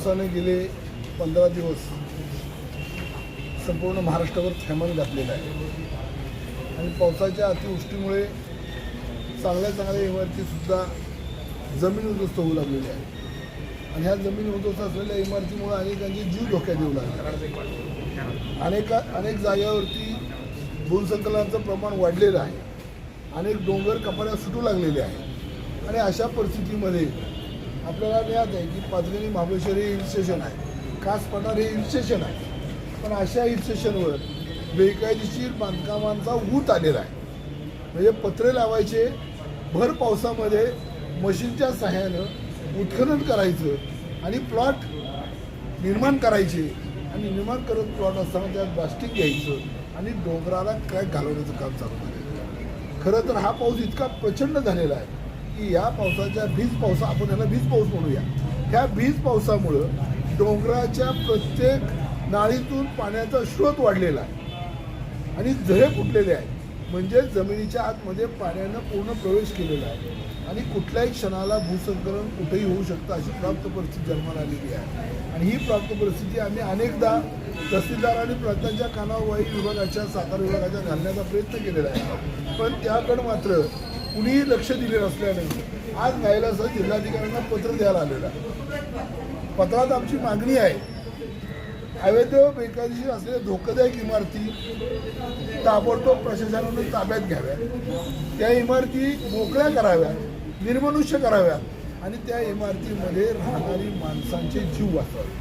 पावसाने गेले पंधरा दिवस संपूर्ण महाराष्ट्रावर थैमान घातलेलं आहे. आणि पावसाच्या अतिवृष्टीमुळे चांगल्या चांगल्या इमारतीसुद्धा जमीन उद्ध्वस्त होऊ लागलेली आहे आणि ह्या जमीन उद्ध्वस्त असलेल्या इमारतीमुळे अनेकांचे जीव धोक्यात येऊ लागले. अनेक अनेक जागेवरती भूसंकलनाचं प्रमाण वाढलेलं आहे. अनेक डोंगर कपाड्या सुटू लागलेले आहे आणि अशा परिस्थितीमध्ये आपल्याला ज्ञात आहे की पाचगणी महाबळेश्वर हे हिल स्टेशन आहे. खास पठार हे हिल स्टेशन आहे. पण अशा हिल स्टेशनवर बेकायदेशीर बांधकामांचा ऊत आलेला आहे. म्हणजे पत्रे लावायचे भर पावसामध्ये मशीनच्या सहाय्यानं उत्खनन करायचं आणि प्लॉट निर्माण करायचे. आणि निर्माण करत प्लॉट असताना त्यात प्लास्टिक घ्यायचं आणि डोंगराला काय घालवण्याचं काम चालू झालेलं खरं तर हा पाऊस इतका प्रचंड झालेला आहे की या पावसाच्या भीज पावसा आपण ह्याला भीज पाऊस म्हणूया. ह्या भीज पावसामुळं डोंगराच्या प्रत्येक नाळीतून पाण्याचा स्रोत वाढलेला आहे. आणि झरे फुटलेले आहेत. म्हणजे जमिनीच्या आतमध्ये पाण्यानं पूर्ण प्रवेश केलेला आहे. आणि कुठल्याही क्षणाला भूसंकलन कुठेही होऊ शकतं अशी प्राप्त परिस्थिती जन्माला आलेली आहे. आणि ही प्राप्त परिस्थिती आम्ही अनेकदा तहसीलदार आणि प्रांतांच्या कानावाई विभागाच्या सातारा विभागाच्या घालण्याचा प्रयत्न केलेला आहे. पण त्याकडं मात्र कुणीही लक्ष दिले नसल्याने आज न्यायालयासह जिल्हाधिकाऱ्यांना पत्र द्यायला आलेलं आहे. पत्रात आमची मागणी आहे अवैध बेकायदेशीर असलेल्या धोकादायक इमारती ताबडतोब प्रशासनाने ताब्यात घ्याव्या. त्या इमारती मोकळ्या कराव्या निर्मनुष्य कराव्यात आणि त्या इमारतीमध्ये राहणारी माणसांचे जीव वाचवावे.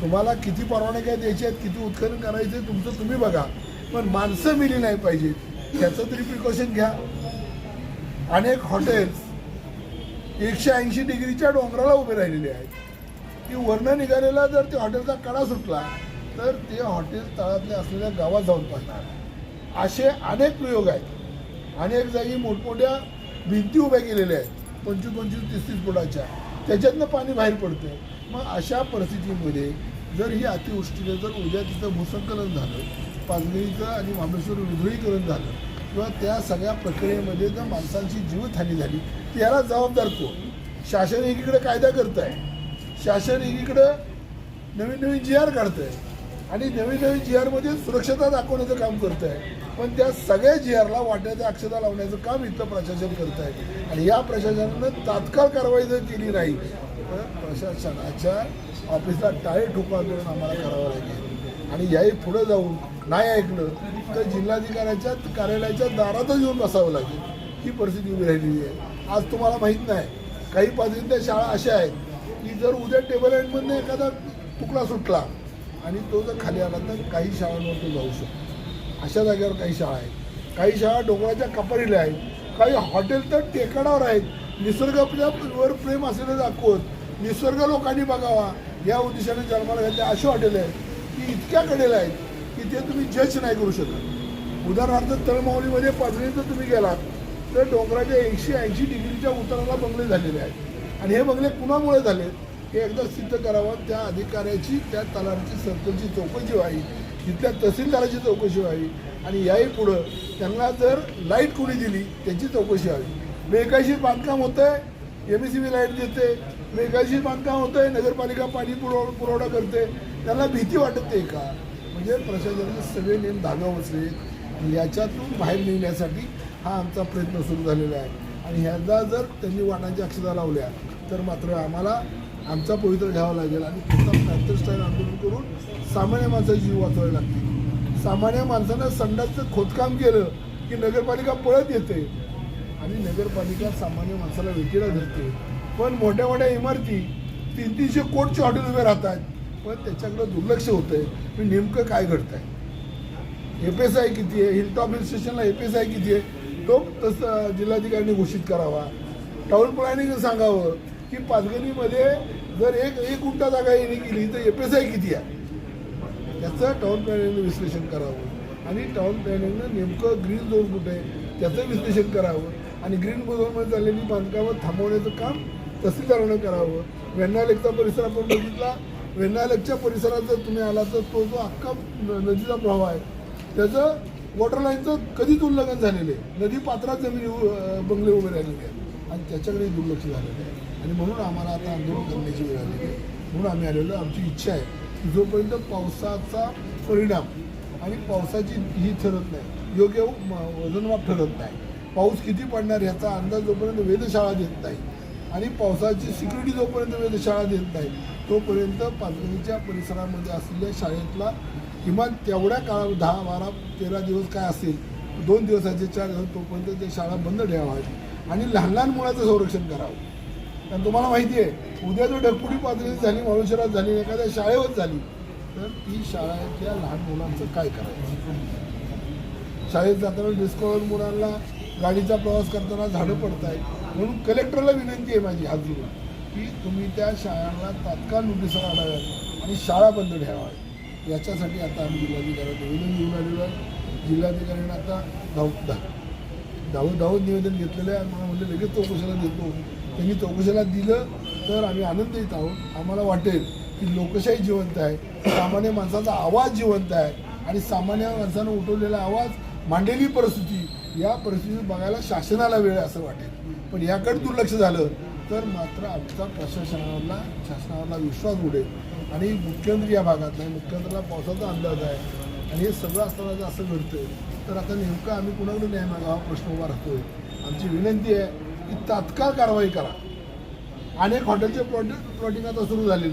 तुम्हाला किती परवाने काय द्यायचे आहेत किती उत्खनन करायचे तुमचं तुम्ही बघा. पण माणसं मिली नाही पाहिजेत त्याचं तरी प्रिकॉशन घ्या. अनेक हॉटेल्स एकशे ऐंशी डिग्रीच्या डोंगराला उभे राहिलेले आहेत. की वरनं निघालेला जर ते हॉटेलचा कडा सुटला तर ते हॉटेल तळातले असलेल्या गावात जाऊन पडणार. असे अनेक प्रयोग आहेत. अनेक जागी मोठमोठ्या भिंती उभ्या केलेल्या आहेत. पंचवीस पंचवीस तीस तीस फुटाच्या. त्याच्यातनं पाणी बाहेर पडतं मग अशा परिस्थितीमध्ये जर ही अतिवृष्टीने जर उद्या तिथं भूसंकलन झालं पाचगणीचं आणि महाबळेश्वर विधुळीकरण झालं किंवा त्या सगळ्या प्रक्रियेमध्ये जर माणसांची जीवितहानी झाली तर याला जबाबदार कोण? शासन एकीकडे कायदा करत आहे शासन एकीकडं नवीन नवीन जी आर काढत आहे आणि नवीन नवीन जी आरमध्ये सुरक्षता दाखवण्याचं काम करत आहे पण त्या सगळ्या जी आरला वाट्याच्या अक्षता लावण्याचं काम इथलं प्रशासन करत आहे आणि या प्रशासनानं तात्काळ कारवाई जर केली नाही तर प्रशासनाच्या ऑफिसला टाळे ठोका करून आम्हाला करावं लागेल. आणि याही पुढे जाऊन नाही ऐकलं तर जिल्हाधिकाऱ्याच्या कार्यालयाच्या दारातच येऊन बसावं लागेल. ही परिस्थिती उभी राहिलेली आहे. आज तुम्हाला माहीत नाही. काही पातळीतल्या शाळा अशा आहेत की जर उद्या टेबल हँडमधनं एखादा तुकडा सुटला आणि तो जर खाली आला तर काही शाळांवर तो जाऊ शकतो. अशा जागेवर काही शाळा आहेत. काही शाळा डोंगराच्या कपारीला आहेत. काही हॉटेल तर टेकडावर आहेत. निसर्गावर प्रेम असलेलं दाखवत निसर्ग लोकांनी बघावा या उद्देशाने जन्माला घातले असे हॉटेल आहेत. की इतक्या कडेला आहेत की ते तुम्ही जज नाही करू शकत. उदाहरणार्थ तळमावलीमध्ये जर तुम्ही गेलात तर डोंगराच्या एकशे ऐंशी डिग्रीच्या उताराला बंगले झालेले आहेत. आणि हे बंगले कुणामुळे झाले हे एकदा सिद्ध करावं. त्या अधिकाऱ्याची त्या तलाराची सर्कलची चौकशी व्हावी. तिथल्या तहसीलदाराची चौकशी व्हावी. आणि याही पुढं त्यांना जर लाइट कोणी दिली त्याची चौकशी व्हावी. बेकायशीर बांधकाम होतं आहे M S C B light देते. बेकायशीर बांधकाम होतं आहे नगरपालिका पाणी पुरव पुरवठा करते. त्यांना भीती वाटते का? म्हणजे प्रशासनाचे सगळे नियम धागा बसले याच्यातून बाहेर निघण्यासाठी हा आमचा प्रयत्न सुरू झालेला आहे. आणि ह्याचा जर त्यांनी वाटांच्या अक्षता लावल्या तर मात्र आम्हाला आमचा पवित्र घ्यावा लागेल. आणि पुन्हा पॅन्थर स्टाईल आंदोलन करून सामान्य माणसाचा जीव वाचवावे लागतील. सामान्य माणसानं संडासचं खोदकाम केलं की नगरपालिका पळत येते. आणि नगरपालिका सामान्य माणसाला वेटीला धरते. पण मोठ्या मोठ्या इमारती तीन तीनशे कोटचे हॉटेल उभे राहतात. पण त्याच्याकडं दुर्लक्ष होतंय. की नेमकं काय घडत आहे एफ एस आय किती आहे? हिलटॉप हिल स्टेशनला एफ एस आय किती आहे? तो तसं जिल्हाधिकाऱ्यांनी घोषित करावा. टाऊन प्लॅनिंग सांगावं की पाचगणीमध्ये जर एक एक गुंठा जागा येणे केली तर एफ एस आय किती आहे? त्याचं टाऊन प्लॅनिंगनं विश्लेषण करावं. आणि टाऊन प्लॅनिंगनं नेमकं ग्रीन झोन कुठे आहे त्याचं विश्लेषण करावं. आणि ग्रीन झोनमध्ये झालेली बांधकामं थांबवण्याचं काम तहसीलदारानं करावं. वेण्णालेकचा परिसर आपण बघितला. वेण्णालेकच्या परिसरात जर तुम्ही आला तर तो जो अख्खा न- नदीचा प्रवाह आहे त्याचं वॉटर लाईनचं कधीच उल्लंघन झालेलं आहे. नदी पात्रात जमिनी बंगले उभे राहिलेले आहेत आणि त्याच्याकडे दुर्लक्ष झालेलं आहे. आणि म्हणून आम्हाला आता आंदोलन करण्याची वेळ आलेली आहे. म्हणून आम्ही आलेलो आमची इच्छा आहे की जोपर्यंत पावसाचा परिणाम आणि पावसाची ही ठरत नाही योग्य म- वजनमाप ठरत नाही पाऊस किती पडणार ह्याचा अंदाज जोपर्यंत वेधशाळा देत नाही आणि पावसाची सिक्युरिटी जोपर्यंत वेधशाळा देत नाही तोपर्यंत पालघरच्या परिसरामध्ये असलेल्या शाळेतला किमान तेवढ्या काळा दहा बारा तेरा दिवस काय असेल दोन दिवसाचे चार दिवस तोपर्यंत ते शाळा बंद ठेवाव्यात आणि लहान लहान मुलाचं संरक्षण करावं. कारण तुम्हाला माहिती आहे उद्या जो ढगपुटी पातळी झाली माळुशरात झाली एखाद्या शाळेवर झाली तर ती शाळेतल्या लहान मुलांचं काय करायचं? शाळेत जाताना डिस्कवर मुलांना गाडीचा प्रवास करताना झाडं पडत आहेत म्हणून कलेक्टरला विनंती आहे माझी हात जोडून की तुम्ही त्या शाळांना तात्काळ नोटिसा काढाव्यात आणि शाळा बंद ठेवाव्यात याच्यासाठी आता आम्ही जिल्हाधिकाऱ्यांना निवेदन घेऊन आलेलो आहे. जिल्हाधिकाऱ्यांना आता धाव धा धावत धावत निवेदन घेतलेलं आहे. मला म्हणजे लगेच चौकशीला देतो. त्यांनी चौकशीला दिलं तर आम्ही आनंदित आहोत. आम्हाला वाटेल की लोकशाही जिवंत आहे. सामान्य माणसाचा आवाज जिवंत आहे. आणि सामान्य माणसानं उठवलेला आवाज मांडलेली परिस्थिती या परिस्थितीत बघायला शासनाला वेळ असं वाटेल. पण याकडे दुर्लक्ष झालं तर मात्र आमचा प्रशासनावरला शासनावरला विश्वास उडेल. आणि मुख्यमंत्री या भागात नाही मुख्यमंत्र्याला पावसाचा अंदाज आहे. आणि हे सगळं असताना जर असं घडतं तर आता नेमकं आम्ही कुणाकडे न्याय मागा हा प्रश्न उभा राहतोय. आमची विनंती आहे की तात्काळ कारवाई करा. अनेक हॉटेलचे प्लॉटिंग प्लॉटिंग आता सुरू झालेली